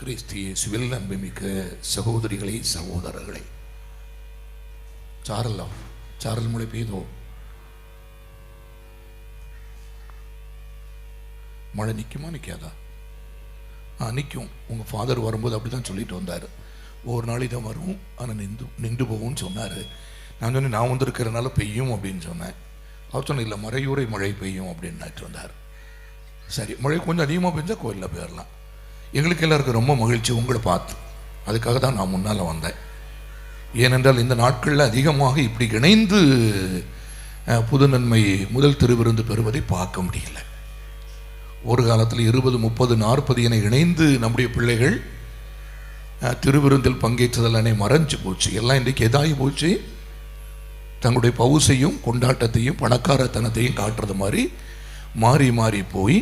கிறிஸ்து civil அன்புமிக்க சகோதரிகளே சகோதரர்களே. சாரல் சாரல் மொழி பெய்தோ? மழை நிற்குமா நிற்காதா ஆ நிற்கும் உங்கள் ஃபாதர் வரும்போது அப்படி தான் சொல்லிட்டு வந்தார். ஒவ்வொரு நாள் தான் வரும். ஆனால் நின்று நின்று போகும்னு சொன்னார். நான் சொன்னேன் நான் வந்திருக்கிறனால பெய்யும் அப்படின்னு சொன்னேன். அவர் சொன்ன இல்லை மறையூரை மழை பெய்யும் அப்படின்னுட்டு வந்தார். சரி மழை கொஞ்சம் அதிகமாக பெஞ்சால் கோயிலில் போயிடலாம் எங்களுக்கு எல்லாருக்கும் ரொம்ப மகிழ்ச்சி உங்களை பார்த்து. அதுக்காக தான் நான் முன்னால் வந்தேன். ஏனென்றால் இந்த நாட்களில் அதிகமாக இப்படி இணைந்து புது நன்மை முதல் திருவிருந்து பெறுவதை பார்க்க முடியல. ஒரு காலத்தில் இருபது முப்பது நாற்பது என இணைந்து நம்முடைய பிள்ளைகள் திருவிருந்தில் பங்கேற்றதல் அனை மறைஞ்சு போச்சு. எல்லாம் இன்றைக்கு எதாகி போச்சு. தங்களுடைய பவுசையும் கொண்டாட்டத்தையும் பணக்காரத்தனத்தையும் காட்டுறது மாதிரி மாறி மாறி போய்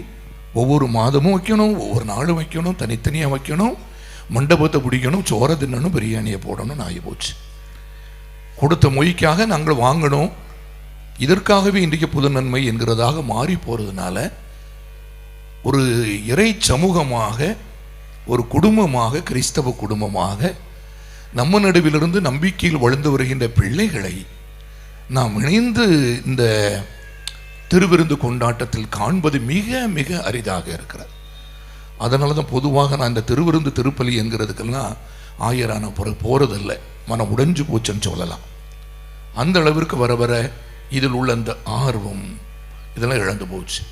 ஒவ்வொரு மாதமும் வைக்கணும் ஒவ்வொரு நாளும் வைக்கணும் தனித்தனியாக வைக்கணும். மண்டபத்தை பிடிக்கணும் சோற தின்னணும் பிரியாணியை போடணும்னு ஆகி போச்சு. கொடுத்த மொய்க்காக நாங்கள் வாங்கணும் இதற்காகவே இன்றைக்கு புது நன்மை என்கிறதாக மாறி போகிறதுனால ஒரு இறை சமூகமாக ஒரு குடும்பமாக கிறிஸ்தவ குடும்பமாக நம்ம நடுவிலிருந்து நம்பிக்கையில் வளர்ந்து வருகின்ற பிள்ளைகளை நாம் இணைந்து இந்த திருவிருந்து கொண்டாட்டத்தில் காண்பது மிக மிக அரிதாக இருக்கிறது. அதனால தான் பொதுவாக நான் இந்த திருவிருந்து திருப்பலி என்கிறதுக்கெல்லாம் ஆயரான பிற போகிறதில்லை மனம் உடைஞ்சு போச்சுன்னு சொல்லலாம். அந்த அளவிற்கு வர வர இதில் உள்ள அந்த ஆர்வம் இதெல்லாம் இழந்து போச்சு.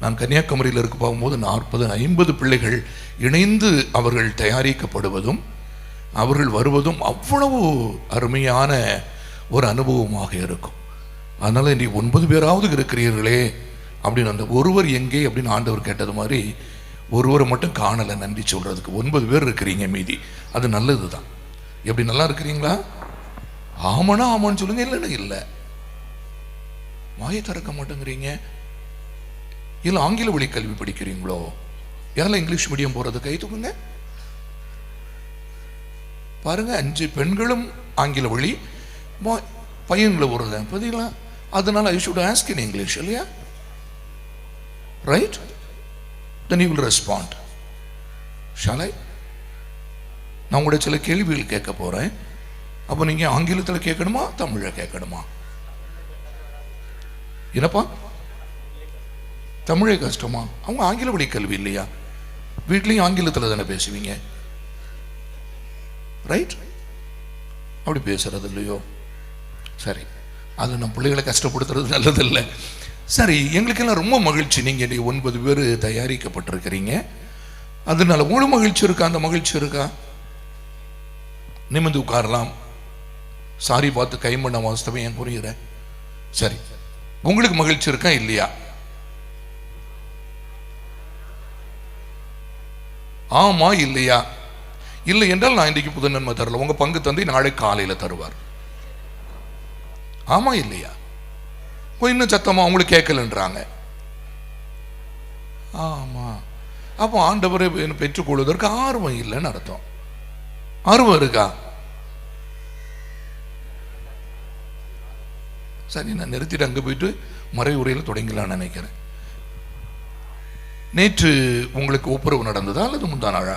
நான் கன்னியாகுமரியில் இருக்க போகும்போது நாற்பது ஐம்பது பிள்ளைகள் இணைந்து அவர்கள் தயாரிக்கப்படுவதும் அவர்கள் வருவதும் அவ்வளவு அருமையான ஒரு அனுபவமாக இருக்கும். அதனால் நீ ஒன்பது பேராவது இருக்கிறீர்களே அப்படின்னு அந்த ஒருவர் எங்கே அப்படின்னு ஆண்டவர் கேட்டது மாதிரி ஒருவரை மட்டும் காணலை நன்றி சொல்கிறதுக்கு ஒன்பது பேர் இருக்கிறீங்க மீதி. அது நல்லது தான் எப்படி நல்லா இருக்கிறீங்களா? ஆமானா ஆமான்னு சொல்லுங்க இல்லைன்னு இல்லை. வாயை திறக்க மாட்டேங்கிறீங்க. இல்லை ஆங்கில வழி கல்வி படிக்கிறீங்களோ? யாரெல்லாம் இங்கிலீஷ் மீடியம் போகிறது கை தூக்குங்க. பாருங்க அஞ்சு பெண்களும் ஆங்கில வழி. பையன்களை வருது பார்த்தீங்களா அதனால I should ask in English இல்லையா? Right then you will respond ஷாலை நான் உங்களுடைய சில கேள்விகள் கேட்க போகிறேன் அப்போ நீங்கள் ஆங்கிலத்தில் கேட்கணுமா தமிழில் கேட்கணுமா? என்னப்பா? தமிழே கஷ்டமா? அவங்க ஆங்கில வழி கல்வி இல்லையா? வீட்லேயும் ஆங்கிலத்தில் தானே பேசுவீங்க. ரைட் அப்படி பேசுறது இல்லையோ? சரி. அது நம்ம பிள்ளைகளை கஷ்டப்படுத்துறது நல்லதில்லை. சரி எங்களுக்கெல்லாம் ரொம்ப மகிழ்ச்சி. நீங்கள் இன்றைக்கி ஒன்பது பேர் தயாரிக்கப்பட்டிருக்கிறீங்க. அதனால முழு மகிழ்ச்சி இருக்கா? அந்த மகிழ்ச்சி இருக்கா? நிமிர்ந்து உட்காரலாம். சாரி பார்த்து கைமண்ண வாஸ்தவம் ஏன் புரிகிறேன் சரி. உங்களுக்கு மகிழ்ச்சி இருக்கா? இல்லையா? ஆமா இல்லையா? இல்லை என்றால் நான் இன்றைக்கு புது நன்மை தரல. உங்கள் பங்கு தந்தை நாளை காலையில் தருவார். ஆமா இல்லையா? ஓ, இன்னும் சத்தமா அவங்களுக்கு கேட்கலன்றாங்க. ஆமா. அப்போ ஆண்டவரை பெற்றுக்கொள்வதற்கு ஆர்வம் இல்லைன்னு அர்த்தம். ஆர்வம் இருக்கா? சரி நான் நிறுத்திட்டு அங்கே போயிட்டு மறை உரையில் தொடங்கலாம்னு நினைக்கிறேன். நேற்று உங்களுக்கு ஒப்புரவு நடந்ததா அல்லது முந்தா நாளா?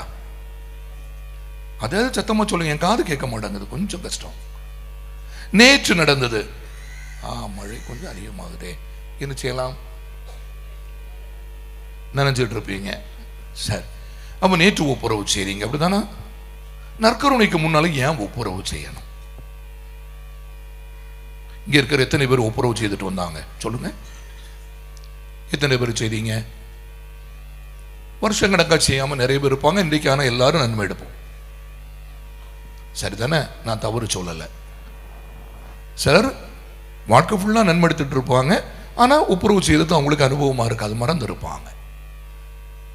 அதாவது சத்தமாக சொல்லுங்க என் காது கேட்க மாட்டேங்குது கொஞ்சம் கஷ்டம். நேற்று நடந்தது. ஆ மழை கொஞ்சம் அதிகமாகுதே. என்ன செய்யலாம்? நினைச்சிட்டு இருப்பீங்க. சரி. அப்போ நேற்று ஒப்புரவு செய்றீங்க. அப்படிதானா நற்கருணைக்கு முன்னால ஏன் ஒப்புரவு செய்யணும்? இங்க இருக்கிற எத்தனை பேர் ஒப்புரவு செய்துட்டு வந்தாங்க? சொல்லுங்க. எத்தனை பேர் செய்தீங்க? வருஷம் கணக்கா செய்யாம நிறைய பேர் இருப்பாங்க. இன்றைக்கு ஆனால் எல்லாரும் நன்மை எடுப்போம். சரிதானே? நான் தவறு சொல்லலை. சிலர் வாழ்க்கை ஃபுல்லாக நன்மை எடுத்துகிட்டு இருப்பாங்க. ஆனால் ஒப்புரவு செய்தது அவங்களுக்கு அனுபவமாக இருக்காது மறந்து இருப்பாங்க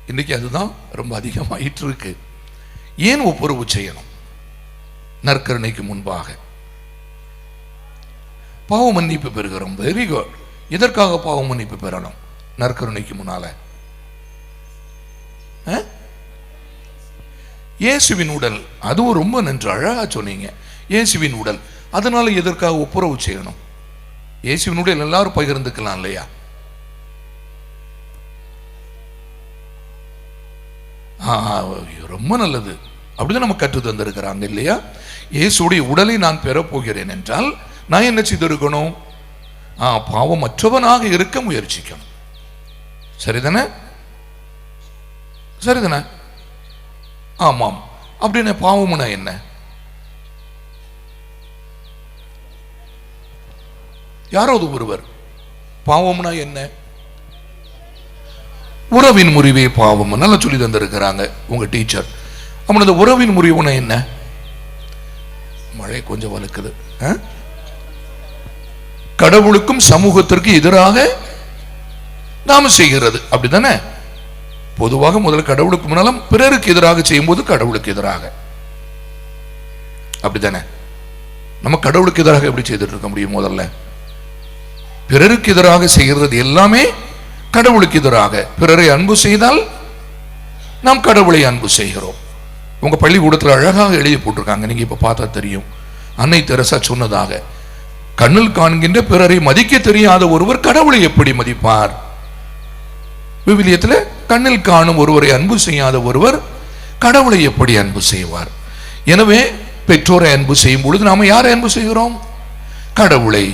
இன்னைக்கு அதுதான் ரொம்ப அதிகமாகிட்டு இருக்கு ஏன் ஒப்புரவு செய்யணும்? நற்கருணைக்கு முன்பாக. பாவ மன்னிப்பு பெறுகிறோம். வெரி குட் எதற்காக பாவ மன்னிப்பு பெறணும்? நற்கருணைக்கு முன்னால. இயேசுவின் உடல். அதுவும் ரொம்ப நன்று. அழகா சொன்னீங்க. இயேசுவின் உடல். அதனால எதற்காக ஒப்புரவு செய்யணும்? இயேசுவினுடைய எல்லாரும் பகிர்ந்துக்கலாம் இல்லையா? ரொம்ப நல்லது. அப்படிதான் நம்ம கற்று தந்திருக்கிறாங்க இல்லையா? இயேசுடைய உடலை நான் பெறப்போகிறேன் என்றால் நான் என்ன செய்திருக்கணும்? ஆ பாவமற்றவனாக இருக்க முயற்சிக்கணும். சரிதானே? சரிதானே? ஆமாம். அப்படின்னு பாவம்னா என்ன? யாராவது ஒருவர் பாவம்னா என்ன? உறவின் முறிவே பாவம் நல்லா சொல்லி தந்திருக்கிறாங்க உங்க டீச்சர் அவனது இந்த உறவின் முறிவுனா என்ன? மழை கொஞ்சம் வலுக்குது கடவுளுக்கும் சமூகத்திற்கு எதிராக நாம செய்கிறது. அப்படிதானே பொதுவாக முதல்ல கடவுளுக்கு முன்னாலும் பிறருக்கு எதிராக செய்யும்போது கடவுளுக்கு எதிராக. அப்படிதானே நம்ம கடவுளுக்கு எதிராக எப்படி செய்துட்டு இருக்க முடியும் முதல்ல? பிறருக்கு எதிராக செய்கிறது எல்லாமே கடவுளுக்கு எதிராக. பிறரை அன்பு செய்தால் நாம் கடவுளை அன்பு செய்கிறோம். உங்கள் பள்ளிக்கூடத்தில் அழகாக எழுதி போட்டிருக்காங்க. நீங்கள் இப்போ பார்த்தா தெரியும். அன்னை தெரசா சொன்னதாக கண்ணில் காண்கின்ற பிறரை மதிக்க தெரியாத ஒருவர் கடவுளை எப்படி மதிப்பார்? விவிலியத்தில் கண்ணில் காணும் ஒருவரை அன்பு செய்யாத ஒருவர் கடவுளை எப்படி அன்பு செய்வார்? எனவே பெற்றோரை அன்பு செய்யும் பொழுது நாம் யாரை அன்பு செய்கிறோம்? கடவுளை.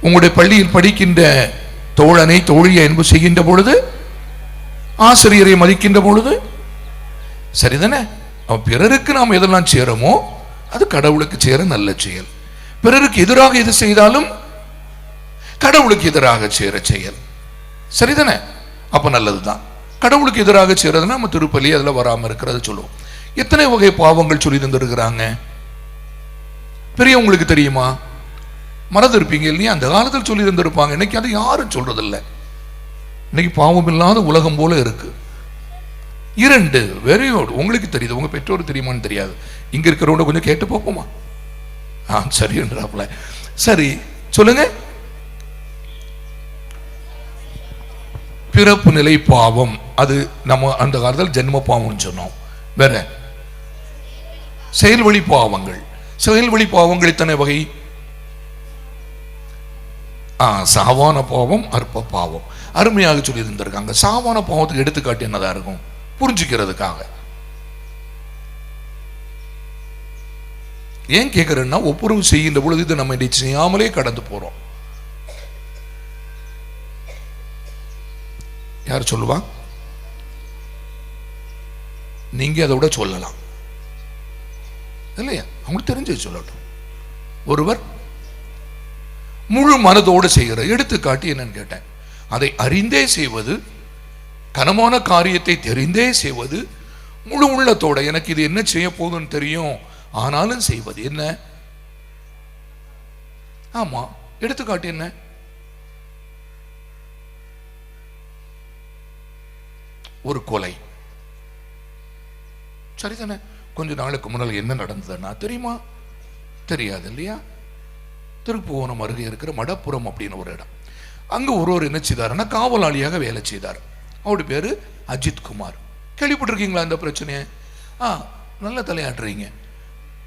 உங்களுடைய பள்ளியில் படிக்கின்ற தோழனை தோழியை அன்பு செய்கின்ற பொழுது ஆசிரியரை மதிக்கின்ற பொழுது சரிதானே? அவன் பிறருக்கு நாம் எதெல்லாம் சேரமோ அது கடவுளுக்கு சேர நல்ல செயல். பிறருக்கு எதிராக எது செய்தாலும் கடவுளுக்கு எதிராக சேர செயல். சரிதானே? அப்ப நல்லதுதான். கடவுளுக்கு எதிராக செய்யறதுன்னா நம்ம திருப்பலி அதுல வராம இருக்கிறது சொல்லுவோம். எத்தனை வகை பாவங்கள் சொல்லி தந்திருக்கிறாங்க? பெரியவங்களுக்கு தெரியுமா? மறந்து இருப்பீங்க இல்லையா? அந்த காலத்தில் சொல்லி தந்திருப்பாங்க இன்னைக்கு அதை யாரும் சொல்றதில்ல. இன்னைக்கு பாவம் இல்லாத உலகம் போல இருக்கு. இரண்டு வெரி குட் உங்களுக்கு தெரியுது. உங்க பெற்றோர் தெரியுமான்னு தெரியாது. இங்க இருக்கிறவங்க கொஞ்சம் கேட்டு பார்ப்போமா? ஆ சரின்றாப்புல சரி சொல்லுங்க. பிறப்பு நிலை பாவம். அது நம்ம அந்த காலத்தில் ஜென்ம பாவம்னு சொன்னோம். வேற? செயல்வழி பாவங்கள். செயல்வழி பாவங்கள் எத்தனை வகை சாவான பாவம் அற்ப பாவம். அருமையாக சொல்லி இருந்திருக்காங்க சாவான பாவத்துக்கு எடுத்துக்காட்டு என்னதான் இருக்கும்? புரிஞ்சுக்கிறதுக்காக. ஏன் கேட்கிறேன்னா ஒப்புரவு செய்கின்ற பொழுது இது நம்ம இதை செய்யாமலே கடந்து போறோம். யார் சொல்லுவா? நீங்க அதை விட சொல்லலாம். இல்லையா? அவங்களுக்கு தெரிஞ்சு சொல்லட்டும். ஒருவர் முழு மனதோடு செய்கிற எடுத்துக்காட்டு என்னன்னு கேட்டேன். அதை அறிந்தே செய்வது கனமான காரியத்தை தெரிந்தே செய்வது முழு உள்ளத்தோட எனக்கு இது என்ன செய்ய போதுன்னு தெரியும் ஆனாலும் செய்வது என்ன? ஆமா எடுத்துக்காட்டு என்ன? ஒரு கொலை. சரிதானே? கொஞ்ச நாளுக்கு முன்னால் என்ன நடந்ததுன்னா தெரியுமா? தெரியாது இல்லையா? திருப்புவனம் அருகே இருக்கிற மடப்புறம் அப்படின்னு ஒரு இடம். அங்கே ஒருவர் என்ன செய்தாருன்னா காவலாளியாக வேலை செய்தார். அவருடைய பேரு அஜித் குமார். கேள்விப்பட்டிருக்கீங்களா இந்த பிரச்சனையை? ஆ நல்ல தலையாட்டுறீங்க.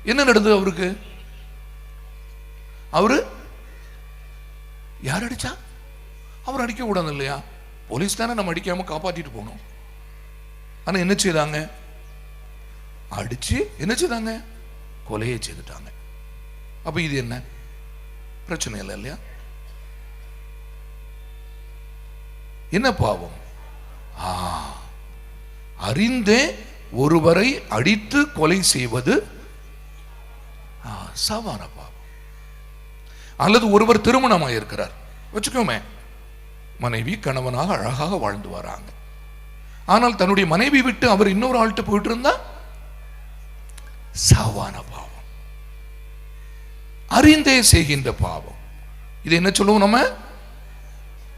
என்ன நடந்தது அவருக்கு? அவரு யார் அடிச்சா? அவர் அடிக்க கூடாது இல்லையா? போலீஸ் தானே நம்ம அடிக்காம காப்பாத்திட்டு போனோம் ஆனா என்ன செய்தாங்க? அடிச்சு என்ன செய்தாங்க? கொலையை செய்துட்டாங்க. அப்போ இது என்ன? பிரச்சனை இல்லை இல்லையா? என்ன பாவம்? அறிந்தே ஒருவரை அடித்து கொலை செய்வது சவான பாவம். அல்லது ஒருவர் திருமணமாக இருக்கிறார். வச்சுக்கோமே மனைவி கணவனாக அழகாக வாழ்ந்து வராங்க. ஆனால் தன்னுடைய மனைவி விட்டு அவர் இன்னொரு ஆள்கிட்ட போயிட்டு இருந்தா சவான பாவம். அறிந்தே செய்கின்ற பாவம். இது என்ன சொல்லுவோம் நம்ம?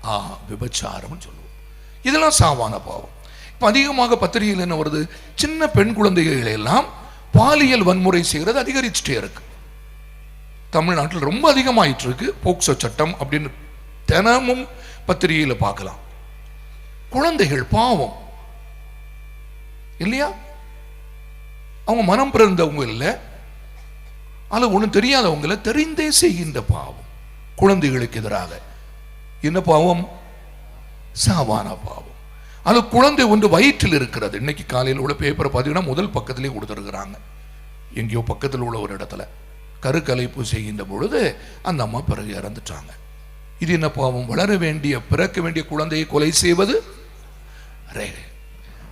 ஆ விபச்சாரம் சொல்லுவோம். இதெல்லாம் சாவான பாவம். இப்போ அதிகமாக பத்திரிகையில் என்ன வருது? சின்ன பெண் குழந்தைகள் எல்லாம் பாலியல் வன்முறை செய்கிறது அதிகரிச்சுட்டே இருக்கு. தமிழ்நாட்டில் ரொம்ப அதிகமாயிட்டு இருக்கு. போக்சோ சட்டம் அப்படின்னு தினமும் பத்திரிகையில் பார்க்கலாம். குழந்தைகள் பாவம். இல்லையா? அவங்க மனம் பிறந்தவங்க இல்லை. அது ஒன்றும் தெரியாதவங்கள தெரிந்தே செய்கின்ற பாவம். குழந்தைகளுக்கு எதிராக. என்ன பாவம்? சாவான பாவம். அது குழந்தை ஒன்று வயிற்றில் இருக்கிறது. இன்னைக்கு காலையில் உள்ள பேப்பரை பார்த்தீங்கன்னா முதல் பக்கத்திலே கொடுத்துருக்குறாங்க. எங்கேயோ பக்கத்தில் உள்ள ஒரு இடத்துல. கருக்கலைப்பு செய்கின்ற பொழுது அந்த அம்மா பிறகு இறந்துட்டாங்க. இது என்ன பாவம்? வளர வேண்டிய பிறக்க வேண்டிய குழந்தையை கொலை செய்வது? அரே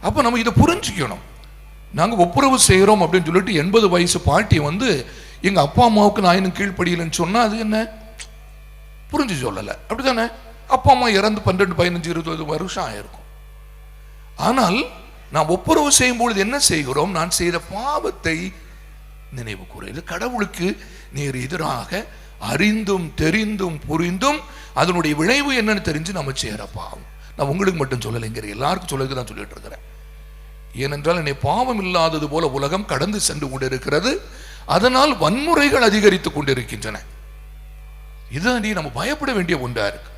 அப்போ நம்ம இதை புரிஞ்சுக்கணும். நாங்கள் ஒப்புரவு செய்கிறோம் அப்படின்னு சொல்லிட்டு எண்பது வயசு பாட்டி வந்து எங்கள் அப்பா அம்மாவுக்கு நான் இன்னும் கீழ்ப்படியலைன்னு சொன்னால் அது என்ன? புரிஞ்சு சொல்லலை. அப்படிதானே அப்பா அம்மா இறந்து பன்னெண்டு பதினஞ்சு இருபது வருஷம் ஆயிருக்கும். ஆனால் நாம் ஒப்புரவு செய்யும் பொழுது என்ன செய்கிறோம்? நான் செய்த பாவத்தை நினைவு கூறுகிறது கடவுளுக்கு நேர் எதிராக அறிந்தும் தெரிந்தும் புரிந்தும் அதனுடைய விளைவு என்னன்னு தெரிஞ்சு நம்ம செய்கிற பாவம். நான் உங்களுக்கு மட்டும் சொல்லலைங்கிற எல்லாருக்கும் சொல்லுக்கு தான் சொல்லிட்டு இருக்கிறேன். ஏனென்றால் என்னை பாவம் இல்லாதது போல உலகம் கடந்து சென்று கொண்டிருக்கிறது. அதனால் வன்முறைகள் அதிகரித்துக் கொண்டிருக்கின்றன. இதுதான் நம்ம பயப்பட வேண்டிய ஒன்றா இருக்கு.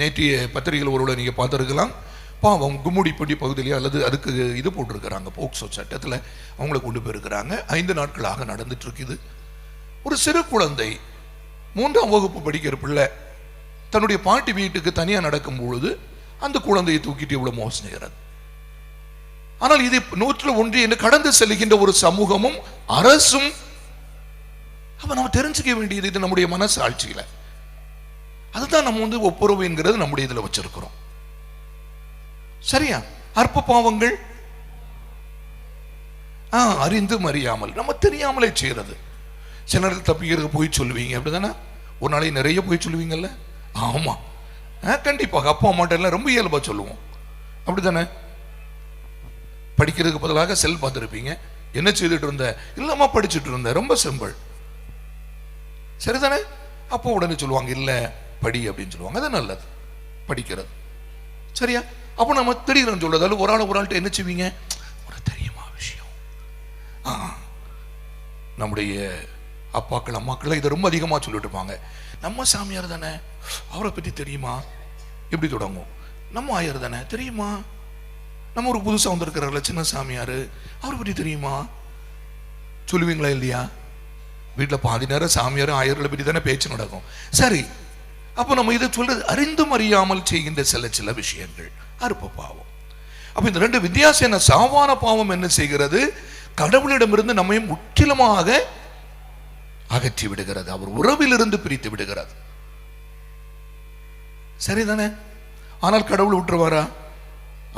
நேற்றைய பத்திரிகையில் ஒருவரை நீங்க பார்த்திருக்கலாம். பாவம் கும்முடிப்பட்டி பகுதியிலேயே அல்லது அதுக்கு இது போட்டிருக்கிறாங்க போக்சோ சட்டத்தில் அவங்கள கொண்டு போயிருக்கிறாங்க. ஐந்து நாட்களாக நடந்துட்டு இருக்குது ஒரு சிறு குழந்தை மூன்றாம் வகுப்பு படிக்கிற பிள்ளை தன்னுடைய பாட்டி வீட்டுக்கு தனியாக நடக்கும் பொழுது அந்த குழந்தையை தூக்கிட்டு இவ்வளோ மோசம் செய்கிறது ஆனால் இது நூற்றில் ஒன்று என்று கடந்து செல்கின்ற ஒரு சமூகமும் அரசும் அப்ப நம்ம தெரிஞ்சுக்க வேண்டியது இது நம்முடைய மனசு ஆட்சியில அதுதான் நம்ம வந்து ஒப்புரவு என்கிறது நம்முடைய இதுல வச்சிருக்கிறோம். சரியா? அற்ப பாவங்கள் ஆ அறிந்து அறியாமல் நம்ம தெரியாமலே செய்யறது. சில நேரத்தில் தப்பிக்கிறதுக்கு போய் சொல்லுவீங்க அப்படிதானே? ஒரு நாளைக்கு நிறைய போய் சொல்லுவீங்கல்ல? ஆமா. கண்டிப்பாக அப்பா அம்மாட்டெல்லாம் ரொம்ப இயல்பா சொல்லுவோம். அப்படிதானே? படிக்கிறதுக்கு பதிலாக செல் பார்த்துருப்பீங்க. என்ன செய்துட்டு இருந்த? இல்லாம படிச்சுட்டு இருந்தேன் ரொம்ப சிம்பிள் சரிதானே? அப்போ உடனே சொல்லுவாங்க இல்லை படி அப்படின்னு சொல்லுவாங்க. அது நல்லது. படிக்கிறது. சரியா? அப்போ நம்ம திடீர்னு சொல்றதால ஒரு ஆள் ஒரு ஆள்கிட்ட என்ன செய்வீங்க? ஒரு தெரியுமா விஷயம்? ஆ. நம்முடைய அப்பாக்கள் அம்மாக்கள் இதை ரொம்ப அதிகமாக சொல்லிட்டு இருப்பாங்க. நம்ம சாமியார் தானே? அவரை பற்றி தெரியுமா? எப்படி தொடங்கும் நம்ம ஆயர் தானே? தெரியுமா? நம்ம ஒரு புதுசாக வந்திருக்கிறார்ல சின்ன சாமியார். அவரை பற்றி தெரியுமா? சொல்லுவீங்களா இல்லையா? வீட்டில் பாதி நேரம் சாமியார் ஆயர்களை பற்றி தானே பேச்சு நடக்கும். சரி அப்போ நம்ம இதை சொல்றது அறிந்தும் அறியாமல் செய்கின்ற சில சில விஷயங்கள். அற்ப பாவம். அப்போ இந்த ரெண்டு வித்தியாசம் என்ன சாவான பாவம் என்ன செய்கிறது? கடவுளிடமிருந்து நம்மையும் முற்றிலுமாக அகற்றி விடுகிறது. அவர் உறவிலிருந்து பிரித்து விடுகிறது. சரிதானே? ஆனால் கடவுள் விட்டுருவாரா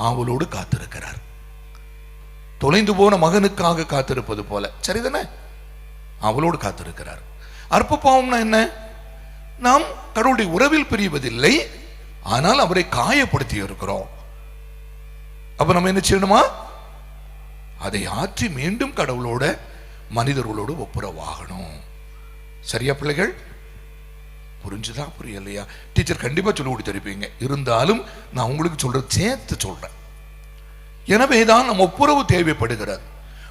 ஆவலோடு காத்திருக்கிறார். தொலைந்து போன மகனுக்காக காத்திருப்பது போல. சரிதானே அவளோடு காத்திருக்கிறார். அற்ப பாவம்னா என்ன? நாம் கடவுளுடைய உறவில் பிரிவதில்லை ஆனால் அவரை காயப்படுத்தி இருக்கிறோம் அப்ப நம்ம என்ன செய்யணுமா? அதை ஆற்றி மீண்டும் கடவுளோட மனிதர்களோடு ஒப்புரவாகணும். சரியா பிள்ளைகள்? புரிஞ்சுதா புரியலையா? டீச்சர் கண்டிப்பா சொல்லி கொடுத்திருப்பீங்க இருந்தாலும் நான் உங்களுக்கு சொல்கிற சேர்த்து சொல்றேன். எனவே தான் நம்ம ஒப்புரவு தேவைப்படுகிறது.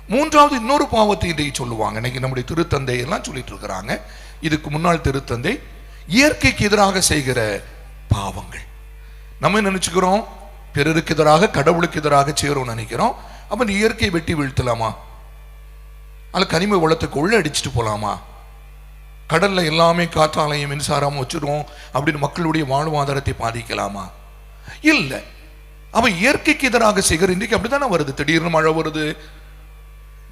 மூன்றாவது இன்னொரு பாவத்தை இதை சொல்லுவாங்க. இன்னைக்கு நம்முடைய திருத்தந்தை எல்லாம் சொல்லிட்டு இருக்கிறாங்க. இதுக்கு முன்னாள் திருத்தந்தை இயற்கைக்கு எதிராக செய்கிற பாவங்கள். நம்ம நினைச்சுக்கிறோம்? பிறருக்கு எதிராக கடவுளுக்கு எதிராக செய்கிறோம் நினைக்கிறோம். அப்ப இயற்கையை வெட்டி வீழ்த்தலாமா? அல்ல கனிம வளத்துக்கு உள்ள அடிச்சுட்டு போலாமா? கடலில் எல்லாமே காற்றாலையும் மின்சாரமும் வச்சுருவோம் அப்படின்னு மக்களுடைய வாழ்வாதாரத்தை பாதிக்கலாமா? இல்லை. அவன் இயற்கைக்கு எதிராக செய்கிற இன்றைக்கு அப்படித்தானே வருது? திடீர்னு மழை வருது.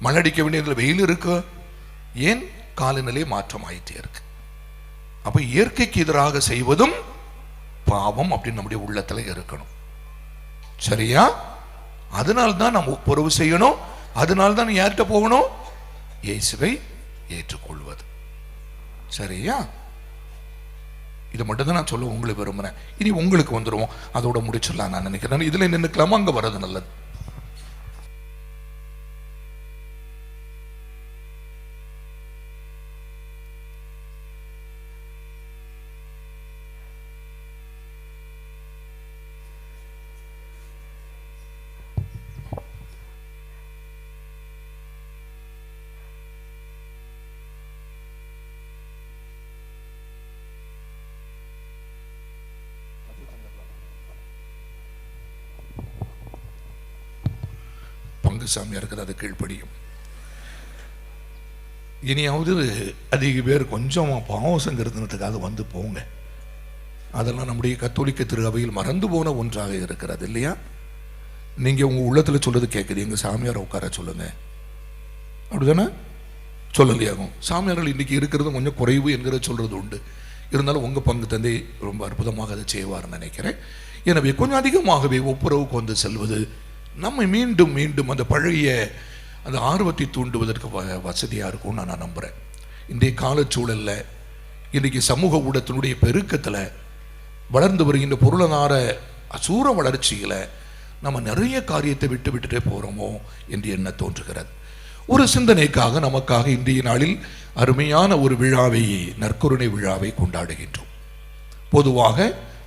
மழை அடிக்க வேண்டியதில் வெயில் இருக்கு. ஏன்? காலநிலை மாற்றம் ஆயிட்டே இருக்கு. அப்ப இயற்கைக்கு எதிராக செய்வதும் பாவம் அப்படின்னு நம்முடைய உள்ளத்துல இருக்கணும். சரியா? அதனால்தான் நம்ம ஒப்புரவு செய்யணும். அதனால்தான் யார்கிட்ட போகணும்? இயேசுவை ஏற்றுக்கொள்வது. சரியா? இது மட்டும் தான் நான் சொல்ல உங்களுக்கு விரும்புறேன். இனி உங்களுக்கு வந்துடுவோம் அதோட முடிச்சிடலாம் நான் நினைக்கிறேன். இதுல நின்னுக்கலாமா அங்க வர்றது நல்லது? பங்குசாமி இருக்கிறது அது கீழ்ப்படியும். இனியாவது அதிக பேர் கொஞ்சம் பாவம் சங்கீர்த்தனத்துக்காக வந்து போங்க. அதெல்லாம் நம்முடைய கத்தோலிக்க திருவையில் மறந்து போன ஒன்றாக இருக்கிறது இல்லையா? நீங்க உங்க உள்ளத்துல சொல்றது கேட்குது எங்க சாமியாரை உட்கார சொல்லுங்க. அப்படிதானே? சொல்லலையாகும் சாமியார்கள் இன்னைக்கு இருக்கிறது கொஞ்சம் குறைவு என்கிற சொல்றது உண்டு. இருந்தாலும் உங்க பங்கு தந்தை ரொம்ப அற்புதமாக அதை செய்வார்னு நினைக்கிறேன். எனவே கொஞ்சம் அதிகமாகவே ஒப்புரவுக்கு வந்து செல்வது நம்மை மீண்டும் மீண்டும் அந்த பழைய அந்த ஆர்வத்தை தூண்டுவதற்கு வ- வசதியாக இருக்கும்னு நான் நம்புகிறேன் இன்றைய காலச்சூழலில் இன்றைக்கி சமூக ஊடகத்தினுடைய பெருக்கத்தில் வளர்ந்து வருகின்ற பொருளாதார அசூர வளர்ச்சியில் நம்ம நிறைய காரியத்தை விட்டு விட்டுட்டே போகிறோமோ என்று என்ன தோன்றுகிறது. ஒரு சிந்தனைக்காக நமக்காக இன்றைய நாளில் அருமையான ஒரு விழாவை நற்கருணை விழாவை கொண்டாடுகின்றோம். பொதுவாக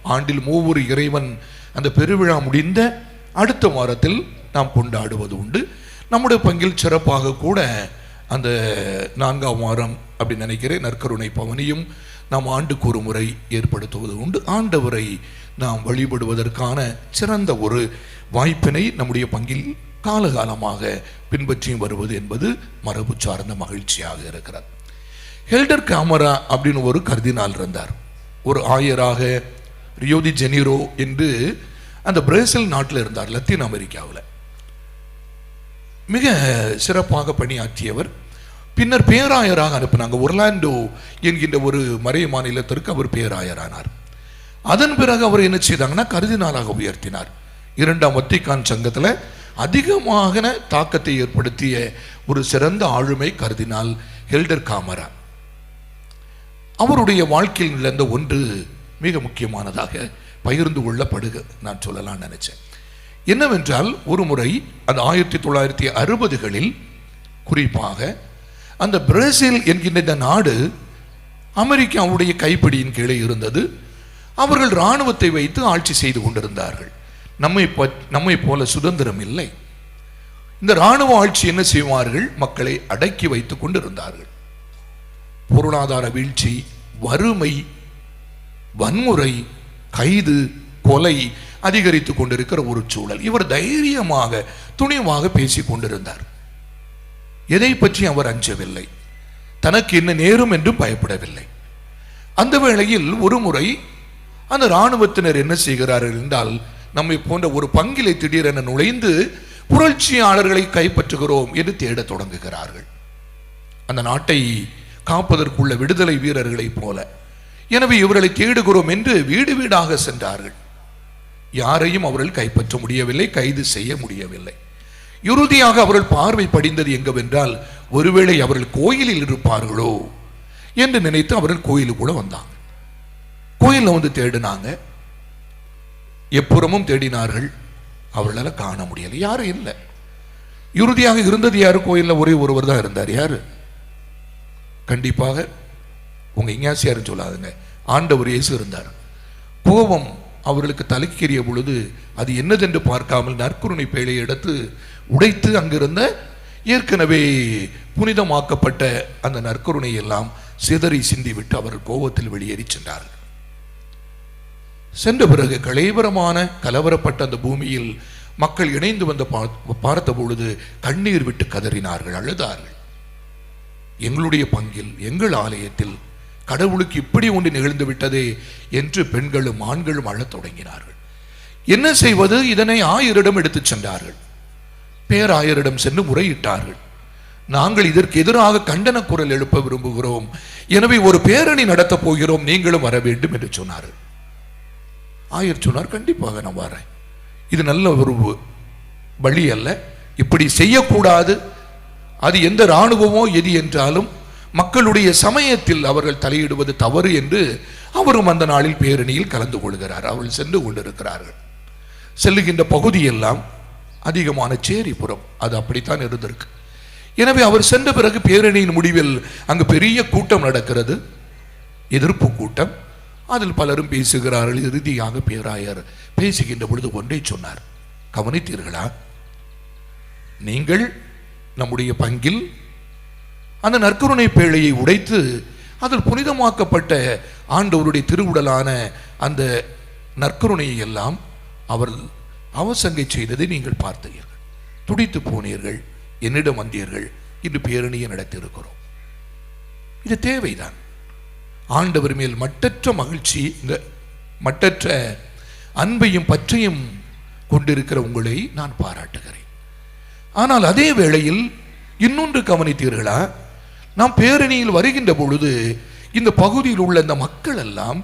ஆண்டில் மூவொரு இறைவன் அந்த பெருவிழா முடிந்த அடுத்த வாரத்தில் நாம் கொண்டாடுவது உண்டு. நம்முடைய பங்கில் சிறப்பாக கூட அந்த நான்காம் வாரம் அப்படின்னு நினைக்கிறேன் நற்கருணை பவனியும் நாம் ஆண்டுக்கு ஒரு முறை ஏற்படுத்துவது உண்டு. ஆண்டவரை நாம் வழிபடுவதற்கான சிறந்த ஒரு வாய்ப்பினை நம்முடைய பங்கில் காலகாலமாக பின்பற்றி வருவது என்பது மரபு சார்ந்த மகிழ்ச்சியாக இருக்கிறது. ஹெல்டர் காமரா அப்படின்னு ஒரு கர்தினால் இருந்தார். ஒரு ஆயராக ரியோதி ஜெனிரோ என்று அந்த பிரேசில் நாட்டில் இருந்தார் லத்தீன் அமெரிக்காவில். மிக சிறப்பாக பணியாற்றியவர். பின்னர் பேராயராக அனுப்பினாங்க. ஒர்லாண்டோ என்கின்ற ஒரு மறை மாநிலத்திற்கு அவர் பேராயரானார். அதன் பிறகு அவர் என்ன செய்தாங்கன்னா கருதினாலாக உயர்த்தினார். இரண்டாம் வத்திகான் சங்கத்தில் அதிகமாக தாக்கத்தை ஏற்படுத்திய ஒரு சிறந்த ஆளுமை கருதினால் ஹெல்டர் காமரா. அவருடைய வாழ்க்கையில் நிலந்த ஒன்று மிக முக்கியமானதாக பகிர்ந்து கொள்ளப்படுக நான் சொல்லலாம் நினைச்சேன். என்னவென்றால் ஒரு முறை அந்த ஆயிரத்தி தொள்ளாயிரத்தி அறுபதுகளில் குறிப்பாக அந்த பிரேசில் என்கின்ற இந்த நாடு அமெரிக்காவுடைய கைப்பிடியின் கீழே இருந்தது. அவர்கள் இராணுவத்தை வைத்து ஆட்சி செய்து கொண்டிருந்தார்கள். நம்மை ப- நம்மை போல சுதந்திரம் இல்லை. இந்த இராணுவ ஆட்சி என்ன செய்வார்கள்? மக்களை அடக்கி வைத்துக் கொண்டிருந்தார்கள். பொருளாதார வீழ்ச்சி வறுமை வன்முறை கைது கொலை அதிகரித்து கொண்டிருக்கிற ஒரு சூழல். இவர் தைரியமாக துணிவாக பேசி கொண்டிருந்தார். எதை பற்றி அவர் அஞ்சவில்லை? தனக்கு என்ன நேரும் என்று பயப்படவில்லை. அந்த வேளையில் ஒரு முறை அந்த இராணுவத்தினர் என்ன செய்கிறார்கள் என்றால் நம்மை போன்ற ஒரு பங்கிலை திடீரென நுழைந்து புரட்சியாளர்களை கைப்பற்றுகிறோம் என்று தேடத் தொடங்குகிறார்கள். அந்த நாட்டை காப்பதற்குள்ள விடுதலை வீரர்களைப் போல. எனவே இவர்களை தேடுகிறோம் என்று வீடு வீடாக சென்றார்கள். யாரையும் அவர்கள் கைப்பற்ற முடியவில்லை கைது செய்ய முடியவில்லை. இறுதியாக அவர்கள் பார்வை படிந்தது எங்கவென்றால் ஒருவேளை அவர்கள் கோயிலில் இருப்பார்களோ என்று நினைத்து அவர்கள் கோயிலுக்குள்ள வந்தாங்க. கோயிலில் வந்து தேடினாங்க. எப்புறமும் தேடினார்கள். அவர்களால் காண முடியல. யாரும் இல்லை. இறுதியாக இருந்தது யார்? கோயிலில் ஒரே ஒருவர் தான் இருந்தார். யார்? கண்டிப்பாக உங்க இங்காசியாருன்னு சொல்லாதுங்க. ஆண்டவர் இயேசு இருந்தார். கோபம் அவர்களுக்கு தலைக்கேறிய பொழுது அது என்னதென்று பார்க்காமல் நற்குருணை பேழையை எடுத்து உடைத்து அங்கிருந்த ஏற்கனவே புனிதமாக்கப்பட்ட அந்த நற்கருணை எல்லாம் சிதறி சிந்திவிட்டு அவர் கோபத்தில் வெளியேறி சென்றார்கள் சென்ற பிறகு கலைவரமான கலவரப்பட்ட அந்த பூமியில் மக்கள் இணைந்து வந்து பா- பார்த்த பொழுது கண்ணீர் விட்டு கதறினார்கள் அழுதார்கள். எங்களுடைய பங்கில் எங்கள் ஆலயத்தில் கடவுளுக்கு இப்படி ஒன்று நிகழ்ந்து விட்டதே என்று பெண்களும் ஆண்களும் அழத் தொடங்கினார்கள். என்ன செய்வது? இதனை ஆயரிடம் எடுத்துச் சென்றார்கள். பேராயரிடம் சென்று முறையிட்டார்கள். நாங்கள் இதற்கு எதிராக கண்டன குரல் எழுப்ப விரும்புகிறோம். எனவே ஒரு பேரணி நடத்தப் போகிறோம். நீங்களும் வர வேண்டும் என்று சொன்னார்கள். ஆயர் சொன்னார் கண்டிப்பாக நான் வரேன். இது நல்ல ஒரு வழி அல்ல. இப்படி செய்யக்கூடாது. அது எந்த இராணுவமோ எது என்றாலும் மக்களுடைய சமயத்தில் அவர்கள் தலையிடுவது தவறு என்று அவரும் அந்த நாளில் பேரணியில் கலந்து கொள்கிறார். அவர்கள் சென்று கொண்டிருக்கிறார்கள். செல்லுகின்ற பகுதியெல்லாம் அதிகமான சேரிபுரம். அது அப்படித்தான் இருந்திருக்கு. எனவே அவர் சென்ற பிறகு பேரணியின் முடிவில் அங்கு பெரிய கூட்டம் நடக்கிறது. எதிர்ப்பு கூட்டம். அதில் பலரும் பேசுகிறார்கள். இறுதியாக பேராயர் பேசுகின்ற பொழுது ஒன்றை சொன்னார். கவனித்தீர்களா? நீங்கள் நம்முடைய பங்கில் அந்த நற்கருணை பேழையை உடைத்து அதில் புனிதமாக்கப்பட்ட ஆண்டவருடைய திருவுடலான அந்த நற்கருணையை எல்லாம் அவர் அவசங்கை செய்ததை நீங்கள் பார்த்தீர்கள். துடித்து போனீர்கள். என்னிடம் வந்தீர்கள். இன்று பேரணியை நடத்தியிருக்கிறோம். இது தேவைதான். ஆண்டவர் மேல் மட்டற்ற மகிழ்ச்சி இந்த மட்டற்ற அன்பையும் பற்றையும் கொண்டிருக்கிற உங்களை நான் பாராட்டுகிறேன். ஆனால் அதே வேளையில் இன்னொன்று கவனித்தீர்களா? நாம் பேரணியில் வருகின்ற பொழுது இந்த பகுதியில் உள்ள இந்த மக்கள் எல்லாம்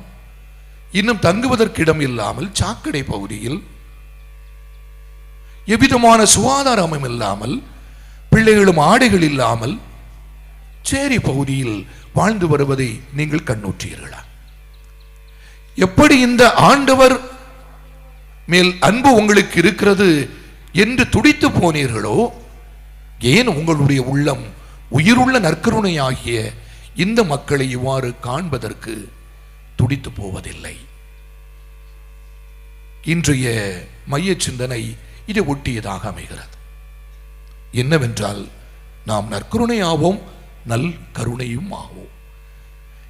இன்னும் தங்குவதற்கு இடம் இல்லாமல் சாக்கடை பகுதியில் எவ்விதமான சுகாதாரமும் இல்லாமல் பிள்ளைகளும் ஆடைகள் இல்லாமல் சேரி பகுதியில் வாழ்ந்து வருவதை நீங்கள் கண்ணூற்றீர்களா எப்படி இந்த ஆண்டவர் மேல் அன்பு உங்களுக்கு இருக்கிறது என்று துடித்து போனீர்களோ ஏன் உங்களுடைய உள்ளம் உயிருள்ள நற்கருணையாகிய இந்த மக்களை இவ்வாறு காண்பதற்கு துடித்து போவதில்லை. இன்றைய மைய சிந்தனை இதை ஒட்டியதாக அமைகிறது. என்னவென்றால் நாம் நற்கருணையாவோம் நல் கருணையும் ஆவோம்.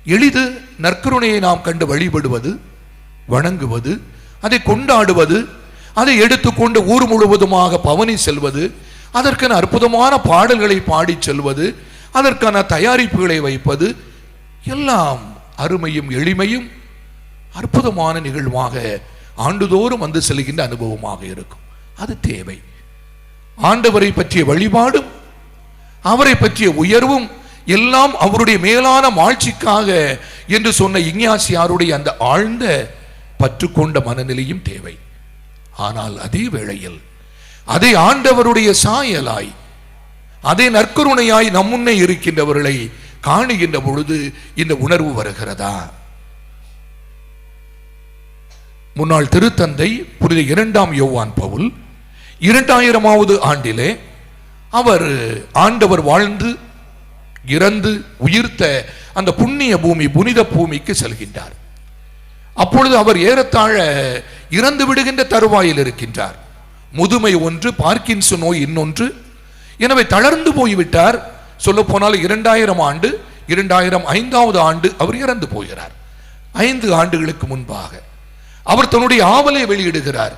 எளிது நற்கருணையை நாம் கண்டு வழிபடுவது வணங்குவது அதை கொண்டாடுவது அதை எடுத்துக்கொண்டு ஊர் முழுவதுமாக பவனி செல்வது அதற்கான அற்புதமான பாடல்களை பாடிச் செல்வது அதற்கான தயாரிப்புகளை வைப்பது எல்லாம் அருமையும் எளிமையும் அற்புதமான நிகழ்வாக ஆண்டுதோறும் வந்து செல்கின்ற அனுபவமாக இருக்கும். அது தேவை. ஆண்டவரை பற்றிய வழிபாடும் அவரை பற்றிய உயர்வும் எல்லாம் அவருடைய மேலான மாழ்ச்சிக்காக என்று சொன்ன இங்ஞாசியாருடைய அந்த ஆழ்ந்த பற்றுக்கொண்ட மனநிலையும் தேவை. ஆனால் அதே வேளையில் அதை ஆண்டவருடைய சாயலாய் அதே நற்கருணையாய் நம்முன்னே இருக்கின்றவர்களை காணுகின்ற பொழுது இந்த உணர்வு வருகிறதா? முன்னாள் திருத்தந்தை புனித இரண்டாம் யோவான் பவுல் இரண்டாயிரமாவது ஆண்டிலே அவர் ஆண்டவர் வாழ்ந்து இறந்து உயிர்த்த அந்த புண்ணிய பூமி புனித பூமிக்கு செல்கின்றார். அப்பொழுது அவர் ஏறத்தாழ இறந்து விடுகின்ற தருவாயில் இருக்கின்றார். முதுமை ஒன்று பார்க்கின்சு நோய் இன்னொன்று. எனவே தளர்ந்து போய்விட்டார். சொல்ல போனால் இரண்டாயிரம் ஆண்டு இரண்டாயிரம் ஐந்தாவது ஆண்டு அவர் இறந்து போகிறார். ஐந்து ஆண்டுகளுக்கு முன்பாக. அவர் தன்னுடைய ஆவலை வெளியிடுகிறார்.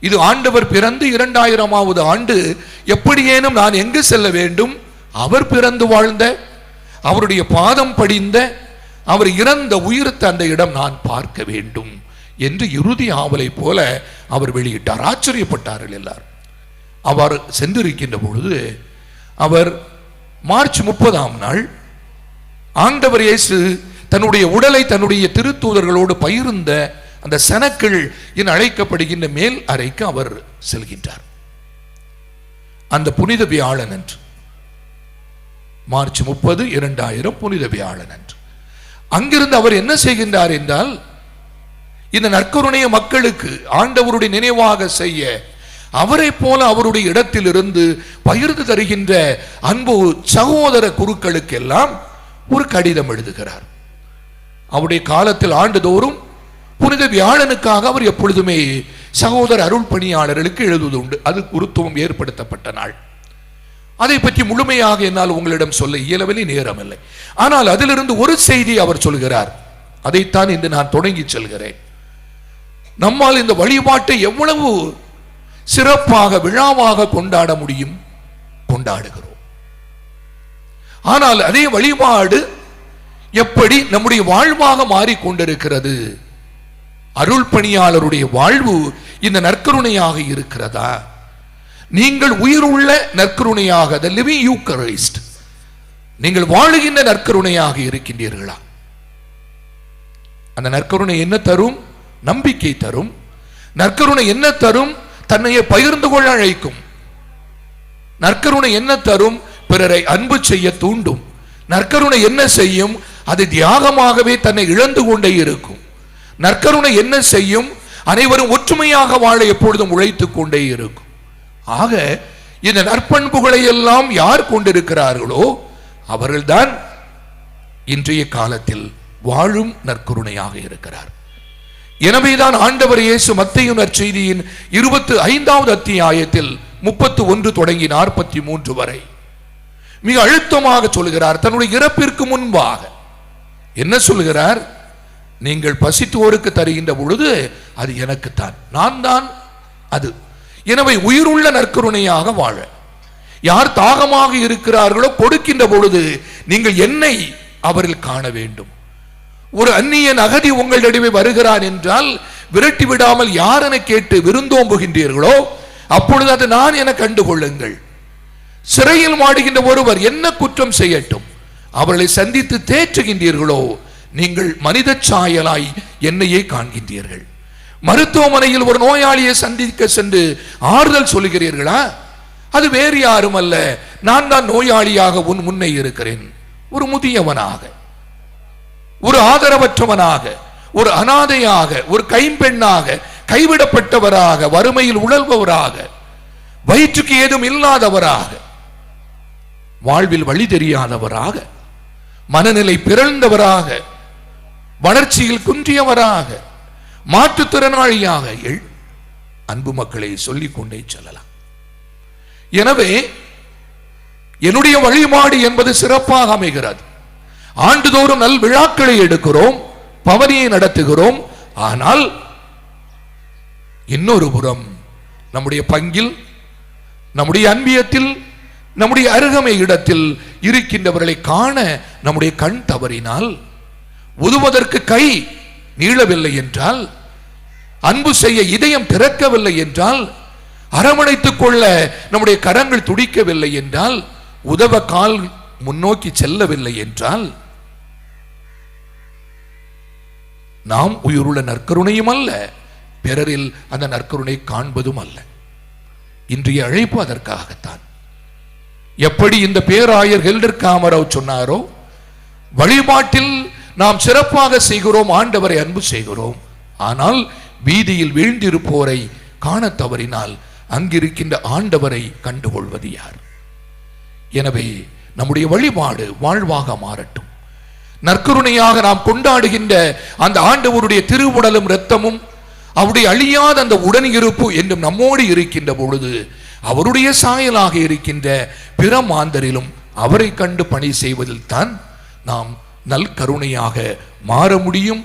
இது ஆண்டவர் பிறந்து இரண்டாயிரமாவது ஆண்டு எப்படியேனும் நான் எங்கு செல்ல வேண்டும்? அவர் பிறந்து வாழ்ந்த அவருடைய பாதம் படிந்த அவர் இறந்த உயிர்த்த அந்த இடம் நான் பார்க்க வேண்டும். என்று இறுதி ஆவலை போல அவர் வெளியிட்டார். ஆச்சரியப்பட்டார்கள் எல்லாரும். அவர் சென்றிருக்கின்ற பொழுது அவர் மார்ச் முப்பதாம் நாள் ஆண்டவர் இயேசு தன்னுடைய உடலை தன்னுடைய திருத்தூதர்களோடு பகிர்ந்த அந்த சனக்கள் என அழைக்கப்படுகின்ற மேல் அறைக்கு அவர் செல்கின்றார். அந்த புனித வியாழன் என்று மார்ச் முப்பது இரண்டாயிரம் புனித வியாழன் என்று அங்கிருந்து அவர் என்ன செய்கின்றார் என்றால் இந்த நற்கருணைய மக்களுக்கு ஆண்டவருடைய நினைவாக செய்ய அவரை போல அவருடைய இடத்திலிருந்து பகிர்ந்து தருகின்ற அன்பு சகோதர குருக்களுக்கெல்லாம் ஒரு கடிதம் எழுதுகிறார். அவருடைய காலத்தில் ஆண்டுதோறும் புனித வியாழனுக்காக அவர் எப்பொழுதுமே சகோதர அருள் பணியாளர்களுக்கு எழுதுவது உண்டு. அது குருத்துவம் ஏற்படுத்தப்பட்ட நாள். அதை பற்றி முழுமையாக என்னால் உங்களிடம் சொல்ல இயலவில்லை நேரமில்லை. ஆனால் அதிலிருந்து ஒரு செய்தி அவர் சொல்கிறார். அதைத்தான் இன்று நான் தொடங்கி செல்கிறேன். நம்மால் இந்த வழிபாட்டை எவ்வளவு சிறப்பாக விழாவாக கொண்டாட முடியும்? கொண்டாடுகிறோம். ஆனால் அதே வழிபாடு எப்படி நம்முடைய வாழ்வாக மாறிக்கொண்டிருக்கிறது? அருள் பணியாளருடைய வாழ்வு இந்த நற்கருணையாக இருக்கிறதா? நீங்கள் உயிருள்ள நற்கருணையாக the living நீங்கள் வாழுகின்ற நற்கருணையாக இருக்கின்றீர்களா? அந்த நற்கருணை என்ன தரும்? நம்பிக்கை தரும். நற்கருணை என்ன தரும்? தன்னையே பகிர்ந்து கொள்ள அழைக்கும். நற்கருணை என்ன தரும்? பிறரை அன்பு செய்ய தூண்டும். நற்கருணை என்ன செய்யும்? அது தியாகமாகவே தன்னை இழந்து கொண்டே இருக்கும். நற்கருணை என்ன செய்யும்? அனைவரும் ஒற்றுமையாக வாழ எப்பொழுதும் உழைத்துக் கொண்டே இருக்கும். ஆக இந்த நற்பண்புகளை எல்லாம் யார் கொண்டிருக்கிறார்களோ அவர்கள்தான் இன்றைய காலத்தில் வாழும் நற்கருணையாக இருக்கிறார். எனவேதான் ஆண்டவர் இயேசு மத்தையுனர் செய்தியின் இருபத்து ஐந்தாவது அத்தியாயத்தில் முப்பத்து ஒன்று தொடங்கி நாற்பத்தி மூன்று வரை மிக அழுத்தமாக சொல்கிறார். தன்னுடைய இறப்பிற்கு முன்பாக. என்ன சொல்கிறார்? நீங்கள் பசித்தோருக்கு தருகின்ற பொழுது அது எனக்குத்தான். நான் தான் அது. எனவே உயிருள்ள நற்கருணையாக வாழ. யார் தாகமாக இருக்கிறார்களோ கொடுக்கின்ற பொழுது நீங்கள் என்னை அவரில் காண வேண்டும். ஒரு அந்நியன் அகதி உங்கள் நடுவே வருகிறான் என்றால் விரட்டி விடாமல் யார் கேட்டு விருந்தோம்புகின்றீர்களோ அப்பொழுது அது நான் என கண்டுகொள்ளுங்கள். சிறையில் மாடுகின்ற ஒருவர் என்ன குற்றம் செய்யட்டும்? அவர்களை சந்தித்து தேற்றுகின்றீர்களோ? நீங்கள் மனித சாயலாய் என்னையே காண்கின்றீர்கள். மருத்துவமனையில் ஒரு நோயாளியை சந்திக்க சென்று ஆறுதல் சொல்லுகிறீர்களா? அது வேறு யாரும் அல்ல நான் தான் நோயாளியாக உன் முன்னே இருக்கிறேன். ஒரு முதியவனாக. ஒரு ஆதரவற்றவனாக ஒரு அனாதையாக ஒரு கைம்பெண்ணாக கைவிடப்பட்டவராக வறுமையில் உழல்பவராக வயிற்றுக்கு ஏதும் இல்லாதவராக வாழ்வில் வழி தெரியாதவராக மனநிலை பிறழ்ந்தவராக வளர்ச்சியில் குன்றியவராக மாற்றுத்திறனாளியாக எள் அன்பு மக்களை சொல்லிக் கொண்டே செல்லலாம். எனவே என்னுடைய வழிபாடு என்பது சிறப்பாக அமைகிறது. ஆண்டுதோறும் நல் விழாக்களை எடுக்கிறோம் பவனியை நடத்துகிறோம். ஆனால் இன்னொரு புறம் நம்முடைய பங்கில் நம்முடைய அன்பியத்தில் நம்முடைய அருகமை இடத்தில் இருக்கின்றவர்களை காண நம்முடைய கண் தவறினால் உதுவதற்கு கை நீளவில்லை என்றால் அன்பு செய்ய இதயம் திறக்கவில்லை என்றால் அரவணைத்துக் கொள்ள நம்முடைய கரங்கள் துடிக்கவில்லை என்றால் உதவ கால் முன்னோக்கி செல்லவில்லை என்றால் நாம் உயிருள்ள நற்கருணையும் அல்ல பிறரில் அந்த நற்கருணை காண்பதும் அல்ல. இன்றைய அழைப்பு அதற்காகத்தான். எப்படி இந்த பேராயர் ஹெல்டர் காமராவ் சொன்னாரோ வழிபாட்டில் நாம் சிறப்பாக செய்கிறோம் ஆண்டவரை அன்பு செய்கிறோம். ஆனால் வீதியில் வீழ்ந்திருப்போரை காண தவறினால் அங்கிருக்கின்ற ஆண்டவரை கண்டுகொள்வது யார்? எனவே நம்முடைய வழிபாடு வாழ்வாக மாறட்டும். நற்கருணையாக நாம் கொண்டாடுகின்ற அந்த ஆண்டவருடைய திருவுடலும் இரத்தமும் அவருடைய அழியாத அந்த உடன் இருப்பு என்றும் நம்மோடு இருக்கின்ற பொழுது அவருடைய சாயலாக இருக்கின்ற பிற மாந்தரிலும் அவரை கண்டு பணி செய்வதில் தான் நாம் நல் கருணையாக மாற முடியும்.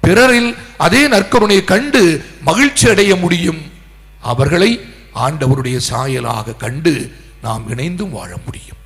பிறரில் அதே நற்கருணையை கண்டு மகிழ்ச்சி அடைய முடியும். அவர்களை ஆண்டவருடைய சாயலாக கண்டு நாம் இணைந்தும் வாழ முடியும்.